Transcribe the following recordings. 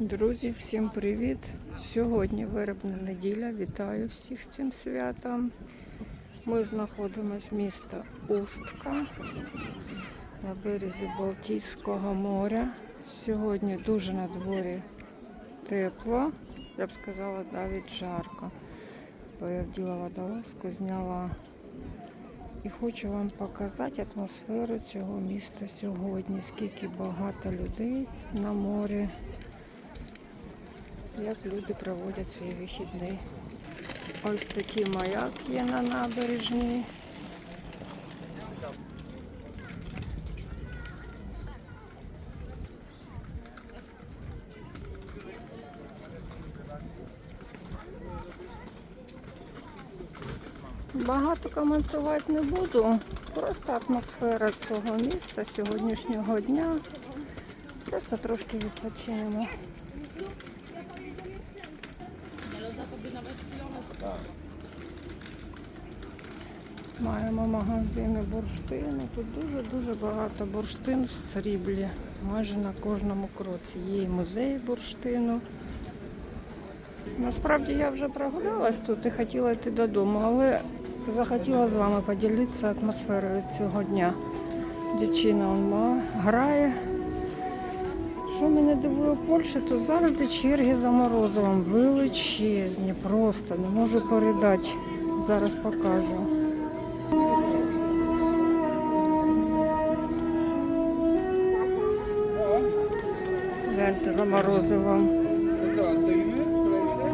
Друзі, всім привіт! Сьогодні вербна неділя. Вітаю всіх з цим святом. Ми знаходимося в місто Устка на березі Балтійського моря. Сьогодні дуже на дворі тепло, я б сказала, навіть жарко. Бо я вділа водолазку, зняла. І хочу вам показати атмосферу цього міста сьогодні, скільки багато людей на морі як люди проводять свій вихідний. Ось такий маяк є на набережній. Багато коментувати не буду. Просто атмосфера цього міста сьогоднішнього дня. Просто трошки відпочинемо. Маємо магазини бурштину. Тут дуже-дуже багато бурштин в сріблі. Майже на кожному кроці. Є і музей бурштину. Насправді я вже прогулялась тут і хотіла йти додому, але захотіла з вами поділитися атмосферою цього дня. Дівчина он ма- грає. Що мене дивує Польщі, то завжди черги за морозивом величезні, просто не можу передати. Зараз покажу. Гляньте за морозивом. To co, stoimy w kolejce?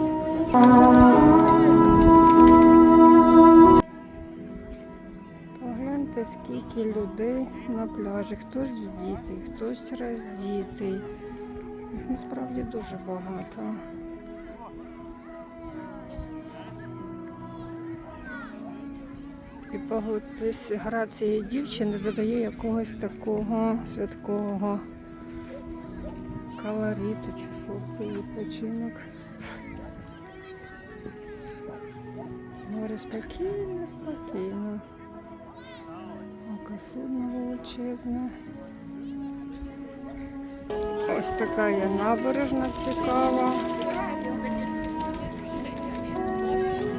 Погляньте, скільки людей на пляжі. Хтось вдітий, хтось роздітий. Їх насправді дуже багато. І погодьтесь, гра цієї дівчини додає якогось такого святкового колориту, чи що цей відпочинок. Море спокійно, спокійно. Ока судно величезне. Ось така є набережна цікава.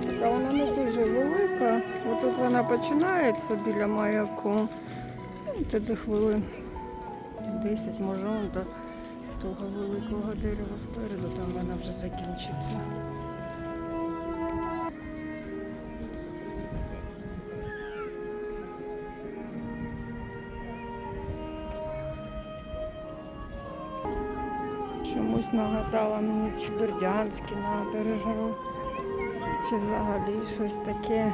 Така вона не дуже велика. Отут вона починається біля маяку. Ну, Туди хвилин 10, може, того великого дерева спереду, там вона вже закінчиться. Чомусь нагадала мені чи Бердянські набережні, чи взагалі щось таке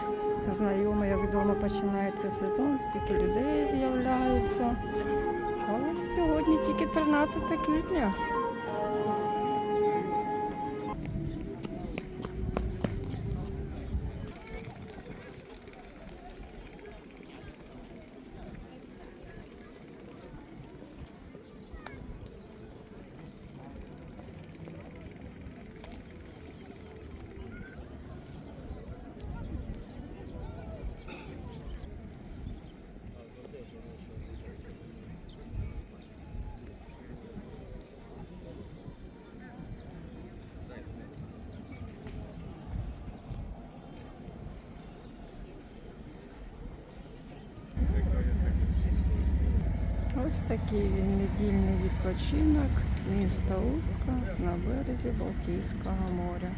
знайоме, як вдома починається сезон, стільки людей з'являється. Сьогодні тільки 13 квітня. Ось такий він недільний відпочинок міста Устка на березі Балтійського моря.